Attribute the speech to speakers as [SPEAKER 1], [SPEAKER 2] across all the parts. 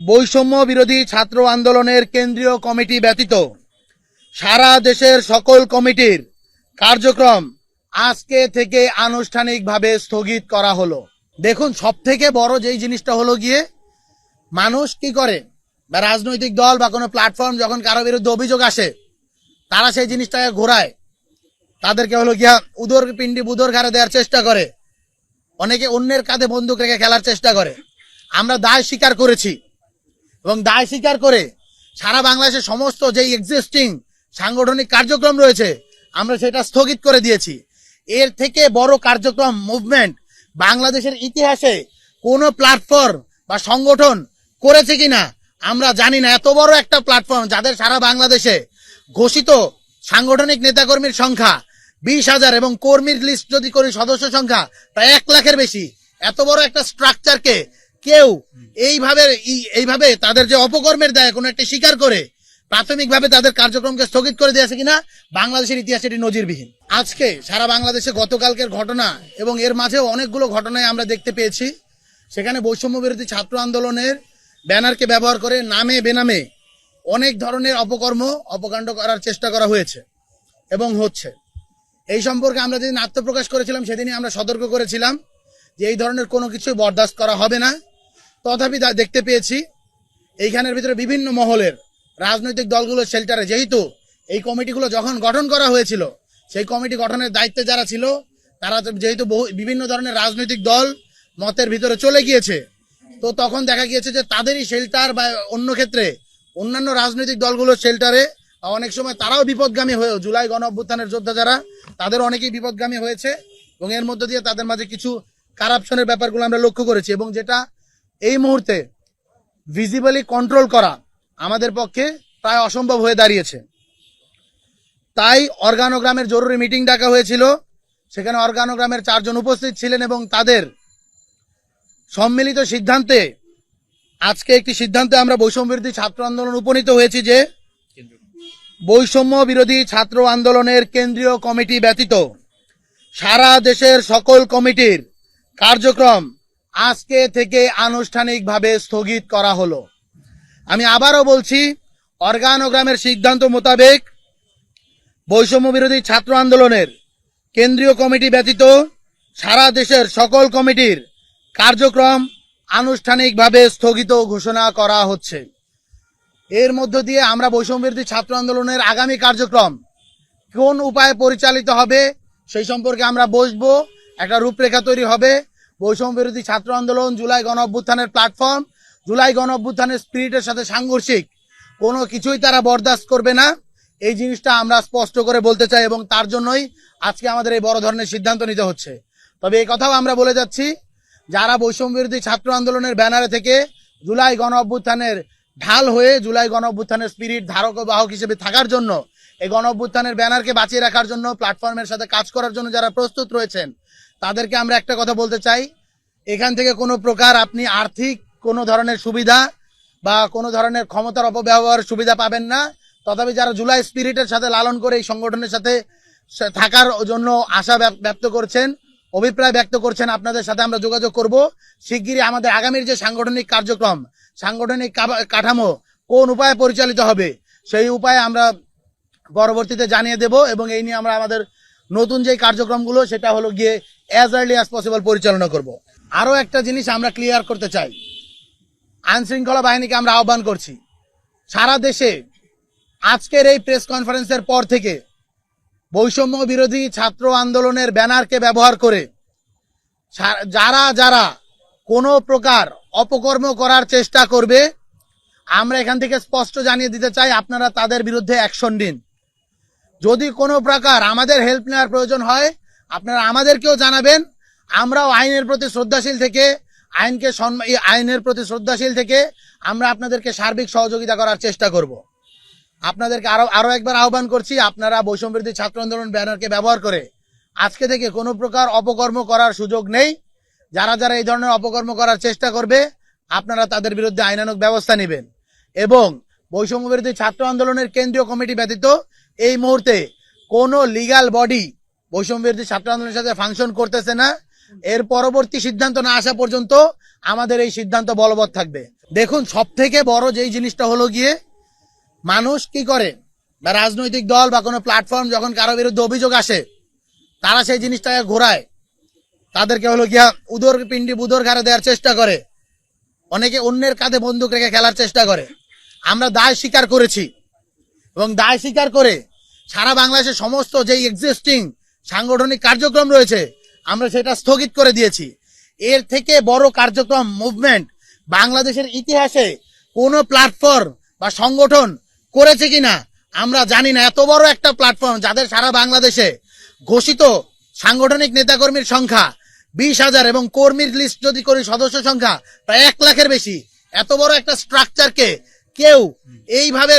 [SPEAKER 1] বৈষম্য বিরোধী ছাত্র আন্দোলনের কেন্দ্রীয় কমিটি ব্যতীত সারা দেশের সকল কমিটির কার্যক্রম আজকে থেকে আনুষ্ঠানিকভাবে স্থগিত করা হলো। দেখুন সব থেকে বড় যেই জিনিসটা হলো গিয়ে, মানুষ কি করে? বা রাজনৈতিক দল বা কোনো প্ল্যাটফর্ম যখন কারও বিরুদ্ধে অভিযোগ আসে, তারা সেই জিনিসটাকে ঘোরায়। তাদেরকে হলো গিয়া উদর পিণ্ডি বুদর ঘাড়ে দেওয়ার চেষ্টা করে। অনেকে অন্যের কাঁধে বন্দুক রেখে খেলার চেষ্টা করে। আমরা দায় স্বীকার করেছি। এবং দায় স্বীকার করে সারা বাংলাদেশের সমস্ত যেই এক্সিস্টিং সাংগঠনিক কার্যক্রম রয়েছে, আমরা সেটা স্থগিত করে দিয়েছি। এর থেকে বড় কার্যক্রম মুভমেন্ট বাংলাদেশের ইতিহাসে কোনো প্ল্যাটফর্ম বা সংগঠন করেছে কিনা, আমরা জানি না। এত বড় একটা প্ল্যাটফর্ম যাদের সারা বাংলাদেশে ঘোষিত সাংগঠনিক নেতাকর্মীর সংখ্যা বিশ হাজার এবং কর্মীর লিস্ট যদি করি সদস্য সংখ্যা প্রায় এক লাখের বেশি। এত বড় একটা স্ট্রাকচারকে কেউ এইভাবে এইভাবে তাদের যে অপকর্মের দায় কোনো একটা স্বীকার করে প্রাথমিকভাবে তাদের কার্যক্রমকে স্থগিত করে দিয়েছে কিনা বাংলাদেশের ইতিহাসে এটি নজিরবিহীন। আজকে সারা বাংলাদেশে গতকালকের ঘটনা এবং এর মাঝেও অনেকগুলো ঘটনায় আমরা দেখতে পেয়েছি। সেখানে বৈষম্য বিরোধী ছাত্র আন্দোলনের ব্যানারকে ব্যবহার করে নামে বেনামে অনেক ধরনের অপকর্ম অপকাণ্ড করার চেষ্টা করা হয়েছে এবং হচ্ছে। এই সম্পর্কে আমরা যেদিন আত্মপ্রকাশ করেছিলাম, সেদিনই আমরা সতর্ক করেছিলাম যে এই ধরনের কোনো কিছুই বরদাস্ত করা হবে না। তথাপি দেখতে পেয়েছি। এইখানের ভিতরে বিভিন্ন মহলের রাজনৈতিক দলগুলোর শেল্টারে যেহেতু এই কমিটিগুলো যখন গঠন করা হয়েছিল, সেই কমিটি গঠনের দায়িত্বে যারা ছিল, তারা যেহেতু বহু, বিভিন্ন ধরনের রাজনৈতিক দল মতের ভিতরে চলে গিয়েছে, তো তখন দেখা গিয়েছে যে তাদেরই শেল্টার বা অন্য ক্ষেত্রে অন্যান্য রাজনৈতিক দলগুলোর শেল্টারে অনেক সময় তারাও বিপদগামী হয়েও জুলাই গণ অভ্যুত্থানের যোদ্ধা যারা, তাদের অনেকেই বিপদগামী হয়েছে এবং এর মধ্য দিয়ে তাদের মাঝে কিছু কারাপশনের ব্যাপারগুলো আমরা লক্ষ্য করেছি এবং যেটা এই মুহূর্তে ভিজিবলি কন্ট্রোল করা আমাদের পক্ষে প্রায় অসম্ভব হয়ে দাঁড়িয়েছে। তাই অর্গানোগ্রামের জরুরি মিটিং ডাকা হয়েছিল। সেখানে অর্গানোগ্রামের চারজন উপস্থিত ছিলেন এবং তাদের সম্মিলিত সিদ্ধান্তে, আজকে একটি সিদ্ধান্তে আমরা বৈষম্য বিরোধী ছাত্র আন্দোলন উপনীত হয়েছি যে, বৈষম্য বিরোধী ছাত্র আন্দোলনের কেন্দ্রীয় কমিটি ব্যতীত সারা দেশের সকল কমিটির কার্যক্রম আজকে থেকে আনুষ্ঠানিকভাবে স্থগিত করা হলো। আমি আবারও বলছি, অর্গানোগ্রামের সিদ্ধান্ত মোতাবেক বৈষম্য বিরোধী ছাত্র আন্দোলনের কেন্দ্রীয় কমিটি ব্যতীত সারা দেশের সকল কমিটির কার্যক্রম আনুষ্ঠানিকভাবে স্থগিত ঘোষণা করা হচ্ছে। এর মধ্য দিয়ে আমরা বৈষম্য বিরোধী ছাত্র আন্দোলনের আগামী কার্যক্রম কোন উপায়ে পরিচালিত হবে সেই সম্পর্কে আমরা বসবো, একটা রূপরেখা তৈরি হবে। বৈষম্য বিরোধী ছাত্র আন্দোলন, জুলাই গণ অভ্যুত্থানের প্ল্যাটফর্ম জুলাই গণ অভ্যুত্থানের স্পিরিটের সাথে সাংঘর্ষিক। কোনো কিছুই তারা বরদাস্ত করবে না। এই জিনিসটা আমরা স্পষ্ট করে বলতে চাই এবং তার জন্যই আজকে আমাদের এই বড় ধরনের সিদ্ধান্ত নিতে হচ্ছে। তবে এই কথাও আমরা বলে যাচ্ছি, যারা বৈষম্য বিরোধী ছাত্র আন্দোলনের ব্যানারে থেকে জুলাই গণ অভ্যুত্থানের ঢাল হয়ে জুলাই গণ অভ্যুত্থানের স্পিরিট ধারক ও বাহক হিসেবে থাকার জন্য, এই গণ অভ্যুত্থানের ব্যানারকে বাঁচিয়ে রাখার জন্য প্ল্যাটফর্মের সাথে কাজ করার জন্য যারা প্রস্তুত রয়েছেন তাদেরকে আমরা একটা কথা বলতে চাই। এখান থেকে কোনো প্রকার আপনি আর্থিক কোনো ধরনের সুবিধা বা কোনো ধরনের ক্ষমতার অপব্যবহার সুবিধা পাবেন না। তথাপি যারা জুলাই স্পিরিটের সাথে লালন করে এই সংগঠনের সাথে থাকার জন্য আশা ব্যক্ত করছেন, অভিপ্রায় ব্যক্ত করছেন, আপনাদের সাথে আমরা যোগাযোগ করব। শিগগিরই আমাদের আগামীর যে সাংগঠনিক কার্যক্রম, সাংগঠনিক কাঠামো কোন উপায়ে পরিচালিত হবে, সেই উপায়ে আমরা পরবর্তীতে জানিয়ে দেব এবং এই নিয়ে আমরা আমাদের নতুন যে কার্যক্রমগুলো, সেটা হলো গিয়ে অ্যাজ আর্লি অ্যাজ পসিবল পরিচালনা করব। আরও একটা জিনিস আমরা ক্লিয়ার করতে চাই। আইন শৃঙ্খলা বাহিনীকে আমরা আহ্বান করছি। সারা দেশে আজকের এই প্রেস কনফারেন্সের পর থেকে বৈষম্য বিরোধী ছাত্র আন্দোলনের ব্যানারকে ব্যবহার করে যারা যারা কোনো প্রকার অপকর্ম করার চেষ্টা করবে, আমরা এখান থেকে স্পষ্ট জানিয়ে দিতে চাই, আপনারা তাদের বিরুদ্ধে অ্যাকশন নিন। যদি কোনো প্রকার আমাদের হেল্প নেওয়ার প্রয়োজন হয়, আপনারা আমাদেরকেও জানাবেন। আমরাও আইনের প্রতি শ্রদ্ধাশীল থেকে, আইনকে আইনের প্রতি শ্রদ্ধাশীল থেকে আমরা আপনাদেরকে সার্বিক সহযোগিতা করার চেষ্টা করব। আপনাদেরকে আরও আরও একবার আহ্বান করছি, আপনারা বৈষম্য বিরোধী ছাত্র আন্দোলন ব্যানারকে ব্যবহার করে। আজকে থেকে কোনো প্রকার অপকর্ম করার সুযোগ নেই। যারা যারা এই ধরনের অপকর্ম করার চেষ্টা করবে, আপনারা তাদের বিরুদ্ধে আইনানুগ ব্যবস্থা নেবেন। এবং বৈষম্য বিরোধী ছাত্র আন্দোলনের কেন্দ্রীয় কমিটি ব্যতীত এই মুহূর্তে কোনো লিগাল বডি বৈষম্য বিরোধী ছাত্র আন্দোলনের সাথে ফাংশন করতেছে না। এর পরবর্তী সিদ্ধান্ত না আসা পর্যন্ত আমাদের এই সিদ্ধান্ত বলবৎ থাকবে। দেখুন সব থেকে বড় যেই জিনিসটা হলো গিয়ে, মানুষ কি করে? বা রাজনৈতিক দল বা কোনো প্ল্যাটফর্ম যখন কারও বিরুদ্ধে অভিযোগ আসে, তারা সেই জিনিসটাকে ঘোরায়। তাদেরকে হলো গিয়া উদর পিণ্ডি বুদর ঘাড়ে দেওয়ার চেষ্টা করে। অনেকে অন্যের কাঁধে বন্দুক রেখে খেলার চেষ্টা করে। আমরা দায় স্বীকার করেছি। এবং দায় স্বীকার করে সারা বাংলাদেশের সমস্ত যেই এক্সিস্টিং সাংগঠনিক কার্যক্রম রয়েছে, আমরা সেটা স্থগিত করে দিয়েছি। এর থেকে বড় কার্যক্রম মুভমেন্ট বাংলাদেশের ইতিহাসে কোনো প্ল্যাটফর্ম বা সংগঠন করেছে কিনা, আমরা জানি না। এত বড় একটা প্ল্যাটফর্ম যাদের সারা বাংলাদেশে ঘোষিত সাংগঠনিক নেতাকর্মীর সংখ্যা বিশ হাজার এবং কর্মীর লিস্ট যদি করি সদস্য সংখ্যা প্রায় এক লাখের বেশি। এত বড় একটা স্ট্রাকচারকে কেউ এইভাবে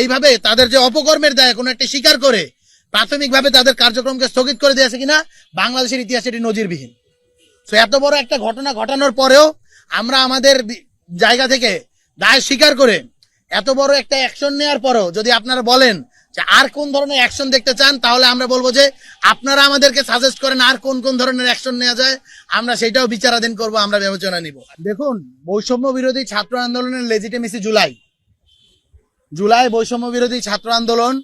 [SPEAKER 1] এইভাবে তাদের যে অপকর্মের দায় কোনো একটা স্বীকার করে, প্রাথমিকভাবে তাদের কার্যক্রমকে স্থগিত করে দিয়েছে কিনা, বাংলাদেশের ইতিহাসে এটি নজিরবিহীন। তো এত বড় একটা ঘটনা ঘটানোর পরেও আমরা আমাদের জায়গা থেকে দায় স্বীকার করে এত বড় একটা অ্যাকশন নেওয়ার পরেও যদি আপনারা বলেন যে আর কোন ধরনের অ্যাকশন দেখতে চান, তাহলে আমরা বলব যে আপনারা আমাদেরকে সাজেস্ট করেন আর কোন কোন ধরনের অ্যাকশন নেওয়া যায়। আমরা সেটাও বিচারাধীন করব, আমরা বিবেচনা নিব। দেখুন, বৈষম্য বিরোধী ছাত্র আন্দোলনের লেজিটিমেসি জুলাই। জুলাই বৈষম্য বিরোধী ছাত্র আন্দোলন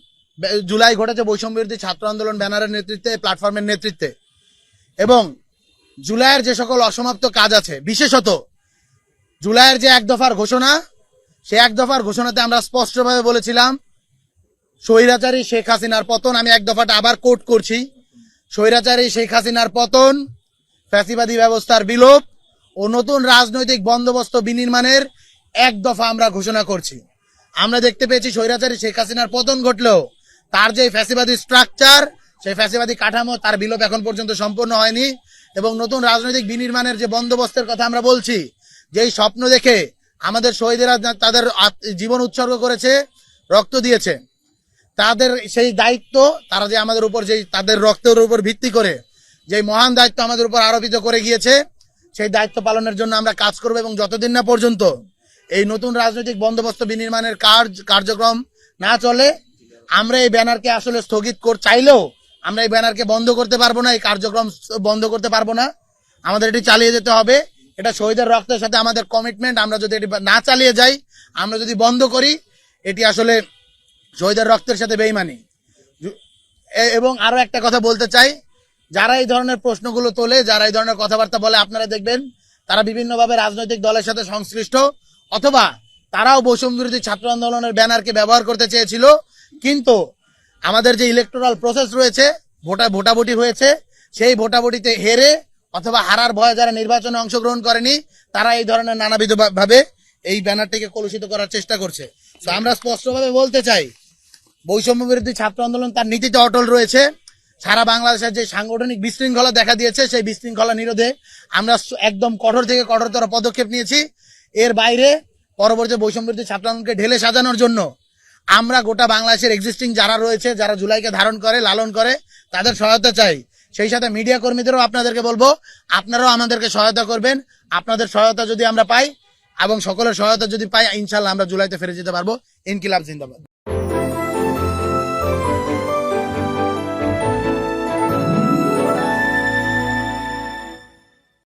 [SPEAKER 1] জুলাই ঘটেছে বৈষম্য বিরোধী ছাত্র আন্দোলন ব্যানারের নেতৃত্বে, প্ল্যাটফর্মের নেতৃত্বে। এবং জুলাইয়ের যে সকল অসমাপ্ত কাজ আছে, বিশেষত জুলাইয়ের যে এক দফার ঘোষণা, সে এক দফার ঘোষণাতে আমরা স্পষ্টভাবে বলেছিলাম, স্বৈরাচারী শেখ হাসিনার পতন, আমি এক দফাটা আবার কোট করছি, স্বৈরাচারী শেখ হাসিনার পতন, ফ্যাসিবাদী ব্যবস্থার বিলোপ ও নতুন রাজনৈতিক বন্দোবস্ত বিনির্মাণের এক দফা আমরা ঘোষণা করছি। আমরা দেখতে পেয়েছি স্বৈরাচারী শেখ হাসিনার পতন ঘটলেও তার যে ফ্যাসিবাদী স্ট্রাকচার সেই ফ্যাসিবাদী কাঠামো তার বিলোপ এখন পর্যন্ত সম্পূর্ণ হয়নি। এবং নতুন রাজনৈতিক বিনির্মাণের যে বন্দোবস্তের কথা আমরা বলছি, যেই স্বপ্ন দেখে আমাদের শহীদেরা তাদের জীবন উৎসর্গ করেছে, রক্ত দিয়েছে। তাদের সেই দায়িত্ব, তারা যে আমাদের উপর যেই তাদের রক্তের উপর ভিত্তি করে যে মহান দায়িত্ব আমাদের উপর আরোপিত করে গিয়েছে, সেই দায়িত্ব পালনের জন্য আমরা কাজ করব এবং যতদিন না পর্যন্ত এই নতুন রাজনৈতিক বন্দোবস্ত বিনির্মাণের কার্য, কার্যক্রম না চলে, আমরা এই ব্যানারকে আসলে স্থগিত কর, চাইলেও আমরা এই ব্যানারকে বন্ধ করতে পারব না, এই কার্যক্রম বন্ধ করতে পারব না। আমাদের এটি চালিয়ে যেতে হবে। এটা শহীদের রক্তের সাথে আমাদের কমিটমেন্ট আমরা যদি এটি না চালিয়ে যাই, আমরা যদি বন্ধ করি, এটি আসলে শহীদের রক্তের সাথে বেইমানি। এবং আরও একটা কথা বলতে চাই, যারা এই ধরনের প্রশ্নগুলো তোলে, যারা এই ধরনের কথাবার্তা বলে, আপনারা দেখবেন তারা বিভিন্নভাবে রাজনৈতিক দলের সাথে সংশ্লিষ্ট। অথবা তারাও বৈষম্য বিরোধী ছাত্র আন্দোলনের ব্যানারকে ব্যবহার করতে চেয়েছিল, কিন্তু আমাদের যে ইলেকটোরাল প্রসেস রয়েছে, ভোটা ভোটাভুটি হয়েছে, সেই ভোটাভুটিতে হেরে অথবা হারার ভয়ে যারা নির্বাচনে অংশগ্রহণ করেনি, তারা এই ধরনের নানাবিধ ভাবে এই ব্যানারটিকে কলুষিত করার চেষ্টা করছে। তো আমরা স্পষ্টভাবে বলতে চাই, বৈষম্য বিরোধী ছাত্র আন্দোলন তার নীতিতে অটল রয়েছে। সারা বাংলাদেশের যে সাংগঠনিক বিশৃঙ্খলা দেখা দিয়েছে, সেই বিশৃঙ্খলা নিরোধে আমরা একদম কঠোর থেকে কঠোরতর পদক্ষেপ নিয়েছি। এর বাইরে পরবর্তী বৈষম্য ছাত্রকে ছাত্র আন্দোলনকে ঢেলে সাজানোর জন্য আমরা গোটা বাংলাদেশের এক্সিস্টিং যারা রয়েছে, যারা জুলাইকে ধারণ করে, লালন করে, তাদের সহায়তা চাই। সেই সাথে মিডিয়া কর্মীদেরও আপনাদেরকে বলব, আপনারাও আমাদেরকে সহায়তা করবেন। আপনাদের সহায়তা যদি আমরা পাই এবং সকলের সহায়তা যদি পাই ইনশাল্লাহ আমরা জুলাইতে ফিরে যেতে পারব। ইনকিলাব জিন্দাবাদ।